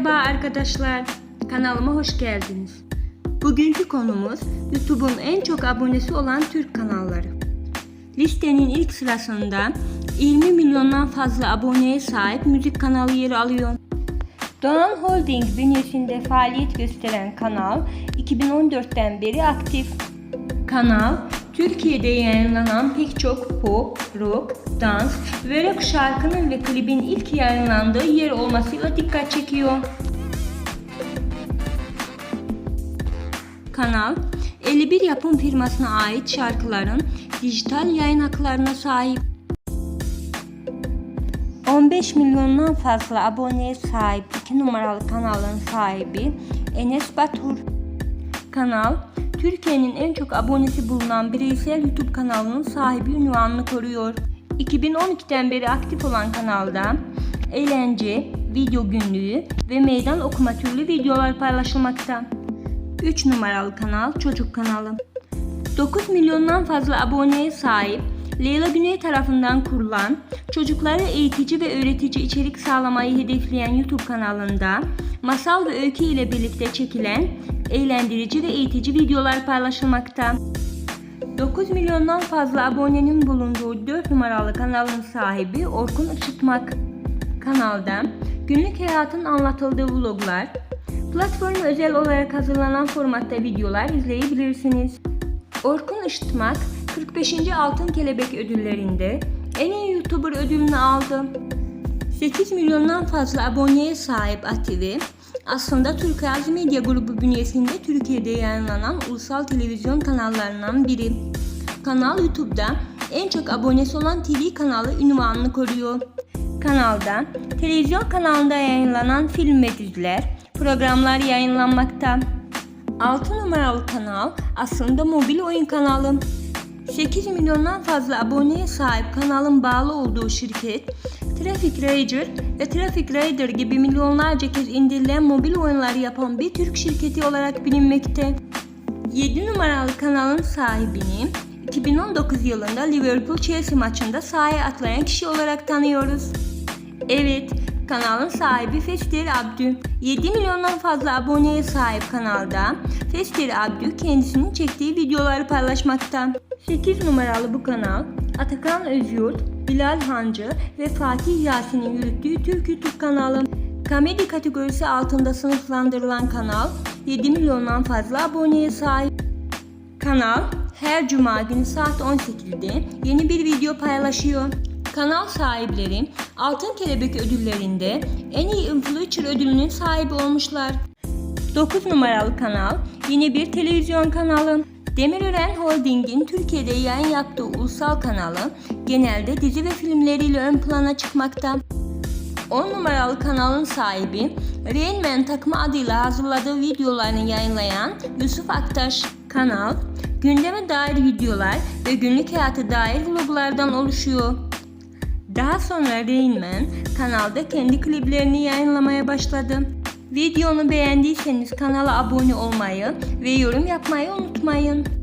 Merhaba arkadaşlar, kanalıma hoş geldiniz. Bugünkü konumuz YouTube'un en çok abonesi olan Türk kanalları. Listenin ilk sırasında 20 milyondan fazla aboneye sahip müzik kanalı yer alıyor. Doğan Holding bünyesinde faaliyet gösteren kanal 2014'ten beri aktif. Kanal, Türkiye'de yayınlanan pek çok pop, rock, dans ve rock şarkının ve klibin ilk yayınlandığı yer olmasıyla dikkat çekiyor. Kanal, 51 yapım firmasına ait şarkıların dijital yayın haklarına sahip. 15 milyondan fazla aboneye sahip 2 numaralı kanalın sahibi Enes Batur. Kanal, Türkiye'nin en çok abonesi bulunan bireysel YouTube kanalının sahibi ünvanını koruyor. 2012'den beri aktif olan kanalda eğlence, video günlüğü ve meydan okuma türlü videolar paylaşılmakta. 3 numaralı kanal Çocuk kanalı. 9 milyondan fazla aboneye sahip Leyla Güney tarafından kurulan çocuklara eğitici ve öğretici içerik sağlamayı hedefleyen YouTube kanalında masal ve öykü ile birlikte çekilen eğlendirici ve eğitici videolar paylaşılmakta. 9 milyondan fazla abonenin bulunduğu 4 numaralı kanalın sahibi Orkun Işıtmak. Kanalda günlük hayatın anlatıldığı vloglar, platform özel olarak hazırlanan formatta videolar izleyebilirsiniz. Orkun Işıtmak 45. Altın Kelebek ödüllerinde en iyi YouTuber ödülünü aldı. 8 milyondan fazla aboneye sahip ATV, aslında Türk Az Medya Grubu bünyesinde Türkiye'de yayınlanan ulusal televizyon kanallarından biri. Kanal YouTube'da en çok abonesi olan TV kanalı ünvanını koruyor. Kanalda televizyon kanalında yayınlanan film ve diziler, programlar yayınlanmakta. 6 numaralı kanal aslında mobil oyun kanalı. 8 milyondan fazla aboneye sahip kanalın bağlı olduğu şirket, Traffic Ranger ve Traffic Raider gibi milyonlarca kez indirilen mobil oyunlar yapan bir Türk şirketi olarak bilinmekte. 7 numaralı kanalın sahibini 2019 yılında Liverpool-Chelsea maçında sahaya atlayan kişi olarak tanıyoruz. Evet, kanalın sahibi Festir Abdü. 7 milyondan fazla aboneye sahip kanalda Festir Abdü kendisinin çektiği videoları paylaşmakta. 8 numaralı bu kanal Atakan Özyurt, Bilal Hancı ve Fatih Yasin'in yürüttüğü Türk YouTube kanalı. Komedi kategorisi altında sınıflandırılan kanal 7 milyondan fazla aboneye sahip. Kanal her cuma günü saat 18'de yeni bir video paylaşıyor. Kanal sahipleri Altın Kelebek ödüllerinde en iyi influencer ödülünün sahibi olmuşlar. 9 numaralı kanal yine bir televizyon kanalı. Demirören Holding'in Türkiye'de yayın yaptığı ulusal kanalı genelde dizi ve filmleriyle ön plana çıkmakta. 10 numaralı kanalın sahibi Rain Man takımı adıyla hazırladığı videolarını yayınlayan Yusuf Aktaş. Kanal gündeme dair videolar ve günlük hayatı dair vloglardan oluşuyor. Daha sonra Rain Man kanalda kendi kliplerini yayınlamaya başladı. Videonu beğendiyseniz kanala abone olmayı ve yorum yapmayı unutmayın.